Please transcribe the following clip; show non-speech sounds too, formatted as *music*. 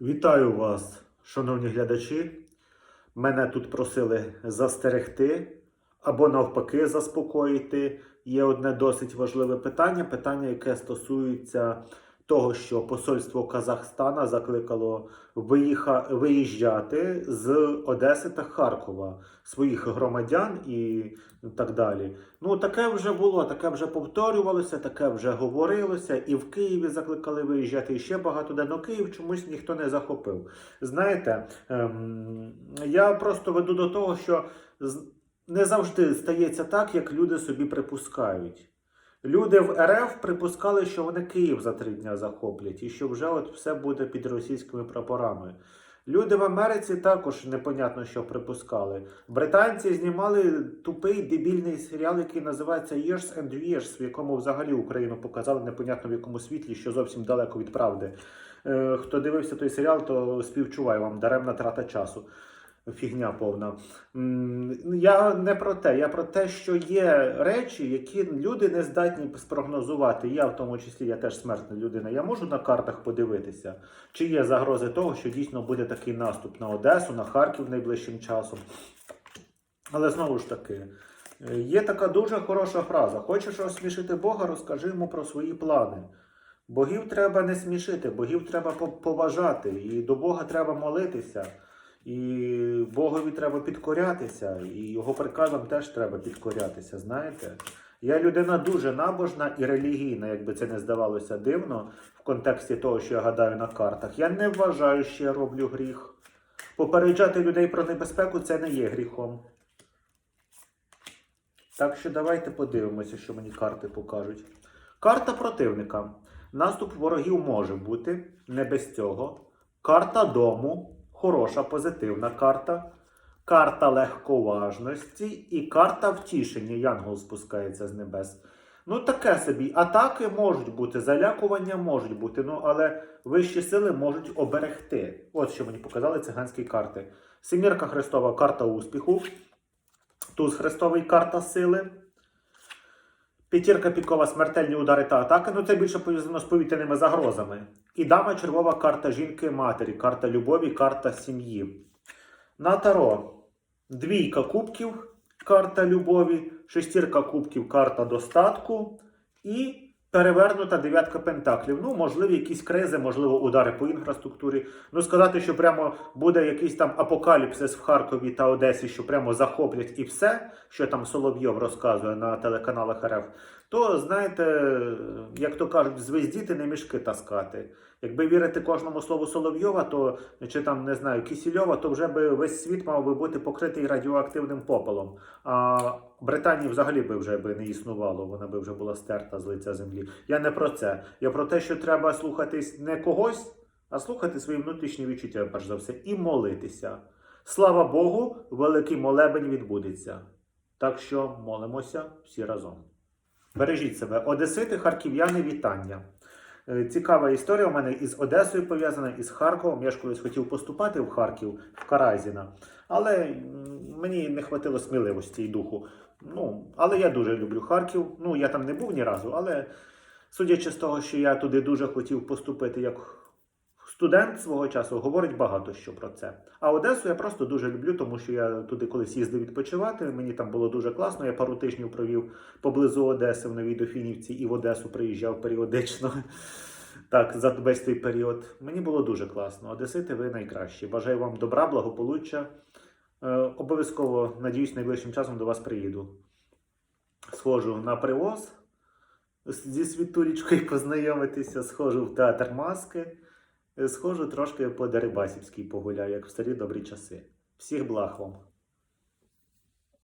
Вітаю вас, шановні глядачі. Мене тут просили застерегти або навпаки заспокоїти. Є одне досить важливе питання: питання, яке стосується того, що посольство Казахстана закликало виїха... виїжджати з Одеси та Харкова своїх громадян і так далі. Ну, таке вже було, таке вже повторювалося, таке вже говорилося, і в Києві закликали виїжджати і ще багато де. Но Київ чомусь ніхто не захопив. Знаєте, ем, я просто веду до того, що не завжди стається так, як люди собі припускають. Люди в РФ припускали, що вони Київ за три дня захоплять, і що вже от все буде під російськими прапорами. Люди в Америці також непонятно, що припускали. Британці знімали тупий дебільний серіал, який називається Years and Years, в якому взагалі Україну показали непонятно в якому світлі, що зовсім далеко від правди. Е, Хто дивився той серіал, то співчуваю вам даремна трата часу. Фігня повна. Я не про те, я про те, що є речі, які люди не здатні спрогнозувати. Я в тому числі, я теж смертна людина. Я можу на картах подивитися, чи є загрози того, що дійсно буде такий наступ на Одесу, на Харків найближчим часом. Але знову ж таки, е, є така дуже хороша фраза: хочеш розсмішити Бога, розкажи йому про свої плани. Богів треба не смішити, богів треба поважати, і до Бога треба молитися. І Богові треба підкорятися, і його приказам теж треба підкорятися. Знаєте, я людина дуже набожна і релігійна, якби це не здавалося дивно в контексті того, що я гадаю на картах. Я не вважаю, що я роблю гріх. Попереджати людей про небезпеку це не є гріхом. Так що давайте подивимося, що мені карти покажуть. Карта противника. Наступ ворогів може бути, не без цього. Карта дому хороша, позитивна карта. Карта легковажності і карта втішення. Янгол спускається з небес. Ну, таке собі. Атаки можуть бути, залякування можуть бути, ну але вищі сили можуть оберегти. От що мені показали циганські карти. Семірка Христова карта успіху. Туз Христовий карта сили. П'ятірка пікова смертельні удари та атаки. Ну це більше пов'язано з повітряними загрозами. І дама червова карта жінки матері, карта любові, карта сім'ї. На таро двійка кубків, карта любові, шестірка кубків, карта достатку і перевернута дев'ятка пентаклів. Ну, можливі якісь кризи, можливо, удари по інфраструктурі. Ну, сказати, що прямо буде якийсь там апокаліпсис в Харкові та Одесі, що прямо захоплять і все, що там Соловйов розказує на телеканалах РФ, то знаєте, як то кажуть, звездіти не мішки таскати. Якби вірити кожному слову Соловйова, то чи там не знаю Кісільова, то вже би весь світ мав би бути покритий радіоактивним попелом. А Британії взагалі би вже би не існувало, вона би вже була стерта з лиця землі. Я не про це. Я про те, що треба слухатись не когось, а слухати свої внутрішні відчуття, перш за все, і молитися. Слава Богу, великий молебень відбудеться. Так що молимося всі разом. Бережіть себе, Одесити, харків'яни, вітання. Е, Цікава історія у мене із Одесою пов'язана, із Харковом. Я ж колись хотів поступати в Харків, в Каразіна, але мені не хватило сміливості і духу. Ну, але я дуже люблю Харків. Ну, я там не був ні разу, але судячи з того, що я туди дуже хотів поступити як студент свого часу, говорить багато що про це. А Одесу я просто дуже люблю, тому що я туди колись їздив відпочивати. Мені там було дуже класно. Я пару тижнів провів поблизу Одеси в Новій Дофінівці і в Одесу приїжджав періодично. *laughs* Так, за весь той період. Мені було дуже класно. Одесити, ви найкращі. Бажаю вам добра, благополуччя. Е, обов'язково, надіюсь, найближчим часом до вас приїду. Схожу на привоз зі світулічкою *laughs* познайомитися, схожу в театр маски, е, схожу трошки по Дерибасівській погуляю, як в старі добрі часи. Всіх благ вам!